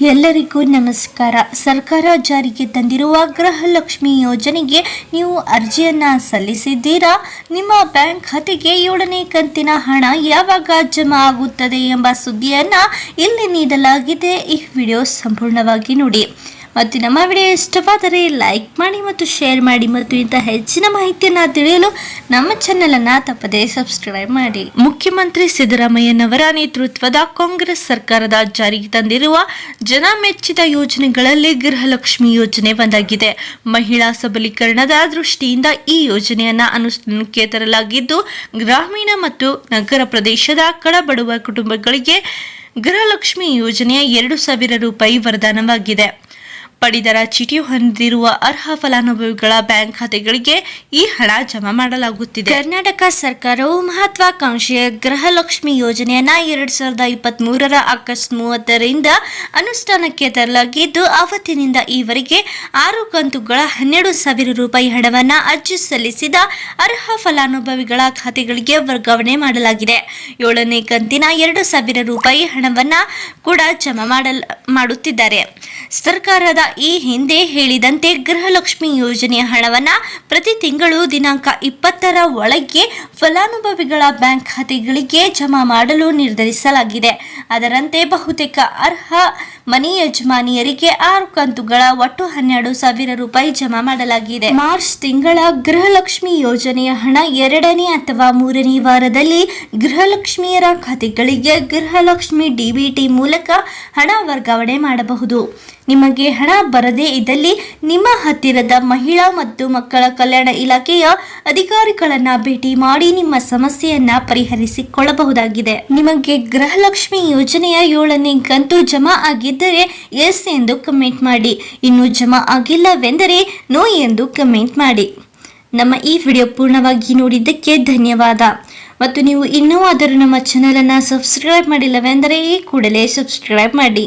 ಎಲ್ಲರಿಗೂ ನಮಸ್ಕಾರ. ಸರ್ಕಾರ ಜಾರಿಗೆ ತಂದಿರುವ ಗೃಹಲಕ್ಷ್ಮಿ ಯೋಜನೆಗೆ ನೀವು ಅರ್ಜಿಯನ್ನ ಸಲ್ಲಿಸಿದ್ದೀರಾ? ನಿಮ್ಮ ಬ್ಯಾಂಕ್ ಖಾತೆಗೆ ಏಳನೇ ಕಂತಿನ ಹಣ ಯಾವಾಗ ಜಮಾ ಆಗುತ್ತದೆ ಎಂಬ ಸುದ್ದಿಯನ್ನ ಇಲ್ಲಿ ನೀಡಲಾಗಿದೆ. ಈ ವಿಡಿಯೋ ಸಂಪೂರ್ಣವಾಗಿ ನೋಡಿ. ಮತ್ತು ನಮ್ಮ ವಿಡಿಯೋ ಇಷ್ಟವಾದರೆ ಲೈಕ್ ಮಾಡಿ ಮತ್ತು ಶೇರ್ ಮಾಡಿ ಮತ್ತು ಇಂಥ ಹೆಚ್ಚಿನ ಮಾಹಿತಿಯನ್ನು ತಿಳಿಯಲು ನಮ್ಮ ಚಾನೆಲನ್ನು ತಪ್ಪದೇ ಸಬ್ಸ್ಕ್ರೈಬ್ ಮಾಡಿ. ಮುಖ್ಯಮಂತ್ರಿ ಸಿದ್ದರಾಮಯ್ಯನವರ ನೇತೃತ್ವದ ಕಾಂಗ್ರೆಸ್ ಸರ್ಕಾರದ ಜಾರಿಗೆ ತಂದಿರುವ ಜನ ಮೆಚ್ಚಿದ ಯೋಜನೆಗಳಲ್ಲಿ ಗೃಹಲಕ್ಷ್ಮಿ ಯೋಜನೆ ಒಂದಾಗಿದೆ. ಮಹಿಳಾ ಸಬಲೀಕರಣದ ದೃಷ್ಟಿಯಿಂದ ಈ ಯೋಜನೆಯನ್ನ ಅನುಷ್ಠಾನಕ್ಕೆ ತರಲಾಗಿದ್ದು, ಗ್ರಾಮೀಣ ಮತ್ತು ನಗರ ಪ್ರದೇಶದ ಕಡಬಡುವ ಕುಟುಂಬಗಳಿಗೆ ಗೃಹಲಕ್ಷ್ಮಿ ಯೋಜನೆಯ ಎರಡು ಸಾವಿರ ರೂಪಾಯಿ ವರದಾನವಾಗಿದೆ. ಪಡಿತರ ಚೀಟಿ ಹೊಂದಿರುವ ಅರ್ಹ ಫಲಾನುಭವಿಗಳ ಬ್ಯಾಂಕ್ ಖಾತೆಗಳಿಗೆ ಈ ಹಣ ಜಮಾ ಮಾಡಲಾಗುತ್ತಿದೆ. ಕರ್ನಾಟಕ ಸರ್ಕಾರವು ಮಹತ್ವಾಕಾಂಕ್ಷೆಯ ಗೃಹಲಕ್ಷ್ಮಿ ಯೋಜನೆಯನ್ನ ಎರಡ್ ಸಾವಿರದ ಇಪ್ಪತ್ತ್ ಮೂರರ ಆಗಸ್ಟ್ ಮೂವತ್ತರಿಂದ ಅನುಷ್ಠಾನಕ್ಕೆ ತರಲಾಗಿದ್ದು, ಅವತ್ತಿನಿಂದ ಈವರೆಗೆ ಆರು ಕಂತುಗಳ ಹನ್ನೆರಡು ಸಾವಿರ ರೂಪಾಯಿ ಹಣವನ್ನು ಅರ್ಜಿ ಸಲ್ಲಿಸಿದ ಅರ್ಹ ಫಲಾನುಭವಿಗಳ ಖಾತೆಗಳಿಗೆ ವರ್ಗಾವಣೆ ಮಾಡಲಾಗಿದೆ. ಏಳನೇ ಕಂತಿನ ಎರಡು ಸಾವಿರ ರೂಪಾಯಿ ಹಣವನ್ನ ಕೂಡ ಜಮಾ ಮಾಡಲ್, ಮಾಡುತ್ತಿದ್ದಾರೆ. ಸರ್ಕಾರದ ಈ ಹಿಂದೆ ಹೇಳಿದಂತೆ ಗೃಹಲಕ್ಷ್ಮಿ ಯೋಜನೆಯ ಹಣವನ್ನು ಪ್ರತಿ ತಿಂಗಳು ದಿನಾಂಕ ಇಪ್ಪತ್ತರ ಒಳಗೆ ಫಲಾನುಭವಿಗಳ ಬ್ಯಾಂಕ್ ಖಾತೆಗಳಿಗೆ ಜಮಾ ಮಾಡಲು ನಿರ್ಧರಿಸಲಾಗಿದೆ. ಅದರಂತೆ ಬಹುತೇಕ ಅರ್ಹ ಮನೆ ಯಜಮಾನಿಯರಿಗೆ ಆರು ಕಂತುಗಳ ಒಟ್ಟು ಹನ್ನೆರಡು ಸಾವಿರ ರೂಪಾಯಿ ಜಮಾ ಮಾಡಲಾಗಿದೆ. ಮಾರ್ಚ್ ತಿಂಗಳ ಗೃಹಲಕ್ಷ್ಮಿ ಯೋಜನೆಯ ಹಣ ಎರಡನೇ ಅಥವಾ ಮೂರನೇ ವಾರದಲ್ಲಿ ಗೃಹಲಕ್ಷ್ಮಿಯರ ಖಾತೆಗಳಿಗೆ ಗೃಹಲಕ್ಷ್ಮಿ ಡಿಬಿಟಿ ಮೂಲಕ ಹಣ ವರ್ಗಾವಣೆ ಮಾಡಬಹುದು. ನಿಮಗೆ ಹಣ ಬರದೇ ಇದ್ದಲ್ಲಿ ನಿಮ್ಮ ಹತ್ತಿರದ ಮಹಿಳಾ ಮತ್ತು ಮಕ್ಕಳ ಕಲ್ಯಾಣ ಇಲಾಖೆಯ ಅಧಿಕಾರಿಗಳನ್ನ ಭೇಟಿ ಮಾಡಿ ನಿಮ್ಮ ಸಮಸ್ಯೆಯನ್ನ ಪರಿಹರಿಸಿಕೊಳ್ಳಬಹುದಾಗಿದೆ. ನಿಮಗೆ ಗೃಹಲಕ್ಷ್ಮಿ ಯೋಜನೆಯ ಏಳನೇ ಕಂತು ಜಮಾ ಆಗಿದ್ದರೆ ಎಸ್ ಎಂದು ಕಮೆಂಟ್ ಮಾಡಿ. ಇನ್ನು ಜಮಾ ಆಗಿಲ್ಲವೆಂದರೆ ನೋ ಎಂದು ಕಮೆಂಟ್ ಮಾಡಿ. ನಮ್ಮ ಈ ವಿಡಿಯೋ ಪೂರ್ಣವಾಗಿ ನೋಡಿದ್ದಕ್ಕೆ ಧನ್ಯವಾದ. ಮತ್ತು ನೀವು ಇನ್ನೂ ಆದರೂ ನಮ್ಮ ಚಾನಲನ್ನು ಸಬ್ಸ್ಕ್ರೈಬ್ ಮಾಡಿಲ್ಲವೆಂದರೆ ಈ ಕೂಡಲೇ ಸಬ್ಸ್ಕ್ರೈಬ್ ಮಾಡಿ.